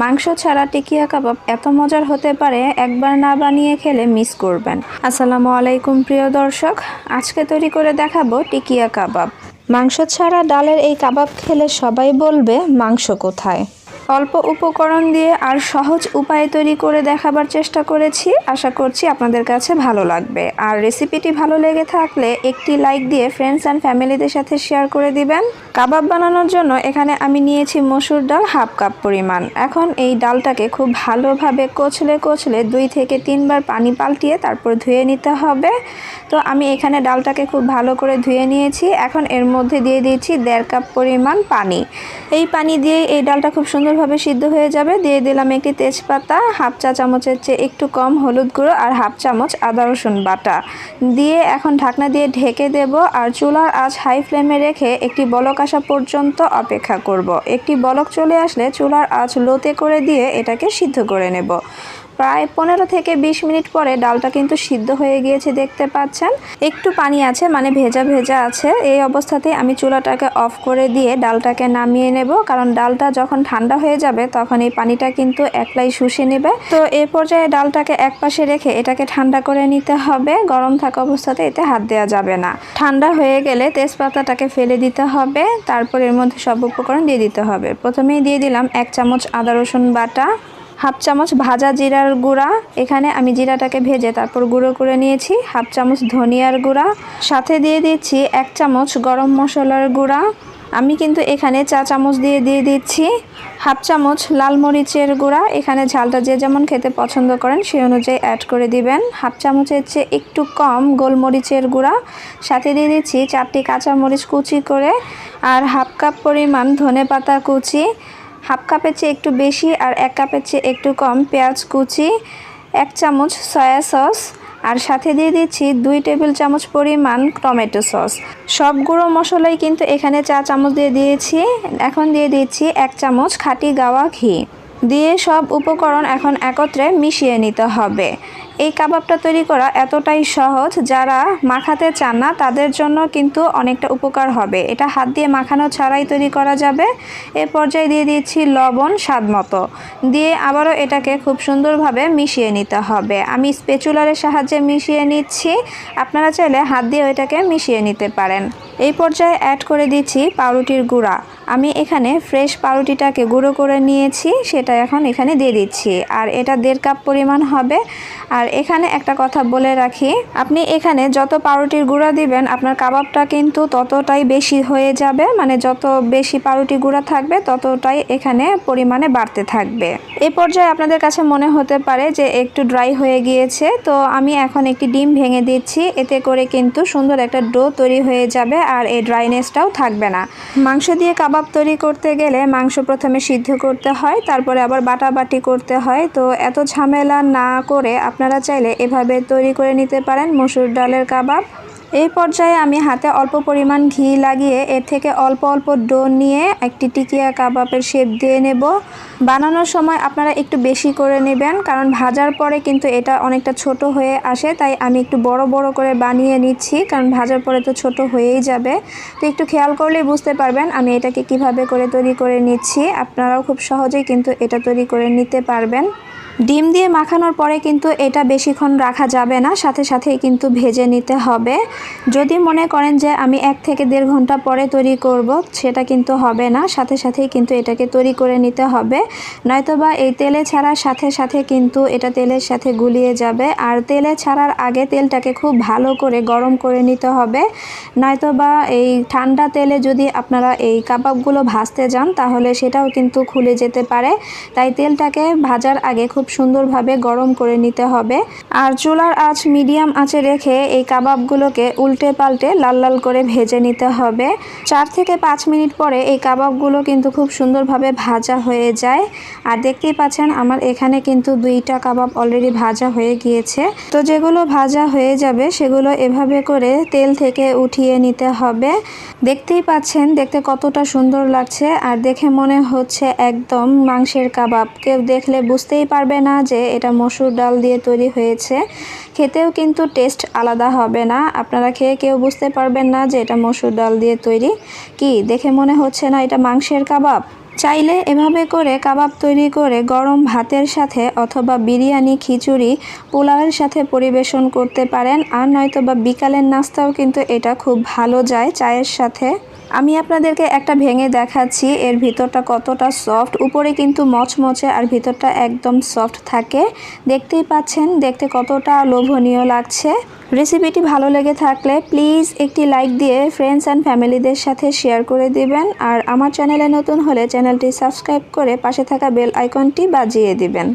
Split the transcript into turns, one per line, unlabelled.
মাংস ছাড়া টিকিয়া কাবাব এত মজার হতে পারে, একবার না বানিয়ে খেলে মিস করবেন। আসসালামু আলাইকুম প্রিয় দর্শক, আজকে তৈরি করে দেখাবো টিকিয়া কাবাব। মাংস ছাড়া ডালের এই কাবাব খেলে সবাই বলবে মাংস কোথায়। অল্প উপকরণ দিয়ে আর সহজ উপায়ে তৈরি করে দেখাবার চেষ্টা করেছি। আশা করছি আপনাদের কাছে ভালো লাগবে। আর রেসিপিটি ভালো লেগে থাকলে একটি লাইক দিয়ে ফ্রেন্ডস অ্যান্ড ফ্যামিলিদের সাথে শেয়ার করে দিবেন। কাবাব বানানোর জন্য এখানে আমি নিয়েছি মসুর ডাল হাফ কাপ পরিমাণ। এখন এই ডালটাকে খুব ভালোভাবে কচলে কচলে দুই থেকে তিনবার পানি পাল্টিয়ে তারপর ধুয়ে নিতে হবে। তো আমি এখানে ডালটাকে খুব ভালো করে ধুয়ে নিয়েছি। এখন এর মধ্যে দিয়ে দিয়েছি দেড় কাপ পরিমাণ পানি। এই পানি দিয়ে এই ডালটা খুব সুন্দরভাবে সিদ্ধ হয়ে যাবে। দিয়ে দিলাম একটি তেজপাতা, হাফ চা চামচের চেয়ে একটু কম হলুদ গুঁড়ো আর হাফ চামচ আদা রসুন বাটা। দিয়ে এখন ঢাকনা দিয়ে ঢেকে দেব আর চুলার আঁচ হাই ফ্লেমে রেখে একটি বলক আসা পর্যন্ত অপেক্ষা করব। একটি বলক চলে আসলে চুলার আঁচ লোতে করে দিয়ে এটাকে সিদ্ধ করে নেব। প্রায় পনেরো থেকে বিশ মিনিট পরে ডালটা কিন্তু সিদ্ধ হয়ে গিয়েছে, দেখতে পাচ্ছেন? একটু পানি আছে মানে ভেজা ভেজা আছে। এই অবস্থাতে আমি চুলাটাকে অফ করে দিয়ে ডালটাকে নামিয়ে নেব। কারণ ডালটা যখন ঠান্ডা হয়ে যাবে, তখন এই পানিটা কিন্তু একলাই শুষে নেবে। তো এই পর্যায়ে ডালটাকে এক পাশে রেখে এটাকে ঠান্ডা করে নিতে হবে। গরম থাকা অবস্থাতে এতে হাত দেওয়া যাবে না। ঠান্ডা হয়ে গেলে তেজপাতাটাকে ফেলে দিতে হবে। তারপর এর মধ্যে সব উপকরণ দিয়ে দিতে হবে। প্রথমেই দিয়ে দিলাম এক চামচ আদা রসুন বাটা। হাফ চামচ ভাজা জিরার গুঁড়া। এখানে আমি জিরাটাকে ভেজে তারপর গুঁড়ো করে নিয়েছি। হাফ চামচ ধনিয়ার গুঁড়া। সাথে দিয়ে দিচ্ছি এক চামচ গরম মশলার গুঁড়া। আমি কিন্তু এখানে চা চামচ দিয়ে দিয়ে দিচ্ছি। হাফ চামচ লাল মরিচের গুঁড়া। এখানে ঝালটা যে যেমন খেতে পছন্দ করেন, সেই অনুযায়ী অ্যাড করে দিবেন। হাফ চামচের চেয়ে একটু কম গোলমরিচের গুঁড়া। সাথে দিয়ে দিচ্ছি চারটি কাঁচা মরিচ কুচি করে। আর হাফ কাপ পরিমাণ ধনে পাতা কুচি। হাফ কাপের চেয়ে একটু বেশি আর এক কাপের চেয়ে একটু কম পেঁয়াজ কুচি, এক চামচ সয়া সস আর সাথে দিয়ে দিচ্ছি দুই টেবিল চামচ পরিমাণ টমেটো সস। সব গুঁড়ো মশলাই কিন্তু এখানে চা চামচ দিয়ে দিয়েছি। এখন দিয়ে দিচ্ছি এক চামচ খাঁটি গাওয়া ঘি। দিয়ে সব উপকরণ এখন একত্রে মিশিয়ে নিতে হবে। এই কাবাবটা তৈরি করা এতটাই সহজ, যারা মাখাতে চান না, তাদের জন্য কিন্তু অনেকটা উপকার হবে। এটা হাত দিয়ে মাখানো ছাড়াই তৈরি করা যাবে। এ পর্যায়ে দিয়ে দিচ্ছি লবণ স্বাদ মতো। দিয়ে আবারও এটাকে খুব সুন্দরভাবে মিশিয়ে নিতে হবে। আমি স্পেচুলারের সাহায্যে মিশিয়ে নিচ্ছি। আপনারা চাইলে হাত দিয়ে এটাকে মিশিয়ে নিতে পারেন। এই পর্যায়ে অ্যাড করে দিচ্ছি পাউরুটির গুঁড়া। আমি এখানে ফ্রেশ পাউরুটিটাকে গুঁড়ো করে নিয়েছি। সেটা এখন এখানে দিয়ে দিচ্ছি। আর এটা দেড় কাপ পরিমাণ হবে। আর এখানে একটা কথা বলে রাখি, আপনি এখানে যত পাউরুটির গুঁড়া দিবেন, আপনার কাবাবটা কিন্তু ততটাই বেশি হয়ে যাবে মানে যত বেশি পাউরুটি গুঁড়া থাকবে, ততটাই এখানে পরিমাণে বাড়তে থাকবে। এই পর্যায়ে আপনাদের কাছে মনে হতে পারে যে একটু ড্রাই হয়ে গিয়েছে, তো আমি এখন একটি ডিম ভেঙে দিচ্ছি, এতে করে কিন্তু সুন্দর একটা ডো তৈরি হয়ে যাবে আর এই ড্রাইনেসটাও থাকবে না। মাংস দিয়ে কাবাব তৈরি করতে গেলে মাংস প্রথমে সিদ্ধ করতে হয়, তারপরে আবার বাটাবাটি করতে হয়, তো এত ঝামেলা না করে আপনারা চাইলে এভাবে তৈরি করে নিতে পারেন মসুর ডালের কাবাব। এই পর্যায়ে আমি হাতে অল্প পরিমাণ ঘি লাগিয়ে এর থেকে অল্প অল্প ডো নিয়ে একটি টিকিয়া কাবাবের শেপ দিয়ে নেব। বানানোর সময় আপনারা একটু বেশি করে নেবেন কারণ ভাজার পরে কিন্তু এটা অনেকটা ছোট হয়ে আসে, তাই আমি একটু বড় বড় করে বানিয়ে নিচ্ছি কারণ ভাজার পরে তো ছোট হয়েই যাবে। তো একটু খেয়াল করলেই বুঝতে পারবেন আমি এটাকে কীভাবে করে তৈরি করে নিচ্ছি। আপনারাও খুব সহজেই কিন্তু এটা তৈরি করে নিতে পারবেন। ডিম দিয়ে মাখানোর পরে কিন্তু এটা বেশিক্ষণ রাখা যাবে না, সাথে সাথেই কিন্তু ভেজে নিতে হবে। যদি মনে করেন যে আমি এক থেকে দেড় ঘণ্টা পরে তৈরি করব, সেটা কিন্তু হবে না, সাথে সাথেই কিন্তু এটাকে তৈরি করে নিতে হবে। নয়তোবা এই তেলে ছাড়ার সাথে সাথে কিন্তু এটা তেলের সাথে গুলিয়ে যাবে। আর তেলে ছাড়ার আগে তেলটাকে খুব ভালো করে গরম করে নিতে হবে। নয়তোবা এই ঠান্ডা তেলে যদি আপনারা এই কাবাবগুলো ভাজতে যান, তাহলে সেটাও কিন্তু খুলে যেতে পারে। তাই তেলটাকে ভাজার আগে খুব সুন্দরভাবে গরম করে নিতে হবে। আর চুলার আঁচ মিডিয়াম আঁচে রেখে এই কাবাবগুলোকে উল্টে পাল্টে লাল লাল করে ভেজে নিতে হবে। চার থেকে পাঁচ মিনিট পরে এই কাবাবগুলো কিন্তু খুব সুন্দরভাবে ভাজা হয়ে যায়। আর দেখতেই পাচ্ছেন আমার এখানে কিন্তু দুইটা কাবাব অলরেডি ভাজা হয়ে গিয়েছে। তো যেগুলো ভাজা হয়ে যাবে সেগুলো এভাবে করে তেল থেকে উঠিয়ে নিতে হবে। দেখতেই পাচ্ছেন, দেখতে কতটা সুন্দর লাগছে। আর দেখে মনে হচ্ছে একদম মাংসের কাবাব। কেউ দেখলে বুঝতেই পারবে না যে এটা মসুর ডাল দিয়ে তৈরি হয়েছে। খেতেও কিন্তু টেস্ট আলাদা হবে না। আপনারা খেয়ে কেউ বুঝতে পারবেন না যে এটা মসুর ডাল দিয়ে তৈরি। কি, দেখে মনে হচ্ছে না এটা মাংসের কাবাব? চাইলে এভাবে করে কাবাব তৈরি করে গরম ভাতের সাথে অথবা বিরিয়ানি, খিচুড়ি, পোলাওয়ের সাথে পরিবেশন করতে পারেন। আর নয়তো বা বিকালের নাস্তাও কিন্তু এটা খুব ভালো যায় চায়ের সাথে। আমি আপনাদেরকে একটা ভেঙে দেখাচ্ছি, এর ভিতরটা কতটা সফট উপরে কিন্তু মচমচে আর ভিতরটা একদম সফট থাকে। দেখতেই পাচ্ছেন, দেখতে কতটা লোভনীয় লাগছে। রেসিপিটি ভালো লেগে থাকলে প্লিজ একটি লাইক দিয়ে ফ্রেন্ডস অ্যান্ড ফ্যামিলিদের সাথে শেয়ার করে দিবেন। আর আমার চ্যানেলে নতুন হলে চ্যানেলটি সাবস্ক্রাইব করে পাশে থাকা বেল আইকনটি বাজিয়ে দিবেন।